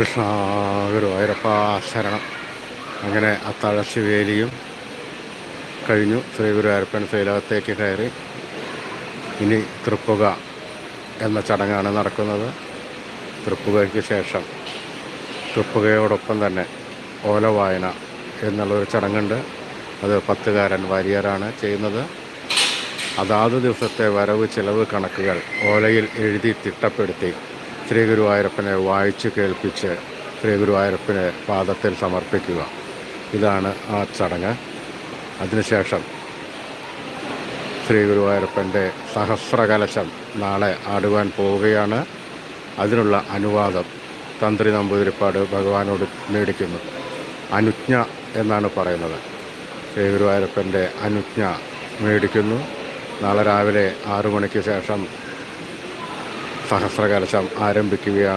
കൃഷ്ണ ഗുരുവായൂരപ്പ അങ്ങനെ അങ്ങനെ അത്താഴശിവേലിയും കഴിഞ്ഞു. ശ്രീ ഗുരുവായൂരപ്പൻ ശൈലകത്തേക്ക് കയറി. ഇനി തൃപ്പുക എന്ന ചടങ്ങാണ് നടക്കുന്നത്. തൃപ്പുകയ്ക്ക് ശേഷം തൃപ്പുകയോടൊപ്പം തന്നെ ഓലവായന എന്നുള്ളൊരു ചടങ്ങുണ്ട്. അത് പത്തുകാരൻ വാര്യരാണ് ചെയ്യുന്നത്. അതാത് ദിവസത്തെ വരവ് ചിലവ് കണക്കുകൾ ഓലയിൽ എഴുതി തിട്ടപ്പെടുത്തി ശ്രീ ഗുരുവായൂരപ്പനെ വായിച്ചു കേൾപ്പിച്ച് ശ്രീ ഗുരുവായൂരപ്പനെ പാദത്തിൽ സമർപ്പിക്കുക. ഇതാണ് ആ ചടങ്ങ്. അതിനുശേഷം ശ്രീ ഗുരുവായൂരപ്പന്റെ സഹസ്രകലശം നാളെ ആടുവാൻ പോവുകയാണ്. അതിനുള്ള അനുവാദം തന്ത്രി നമ്പൂതിരിപ്പാട് ഭഗവാനോട് മേടിക്കുന്നു. അനുജ്ഞ എന്നാണ് പറയുന്നത്. ശ്രീ ഗുരുവായൂരപ്പന്റെ അനുജ്ഞ മേടിക്കുന്നു. നാളെ രാവിലെ ആറു മണിക്ക് ശേഷം സഹസ്രകലശം ആരംഭിക്കുകയാണ്.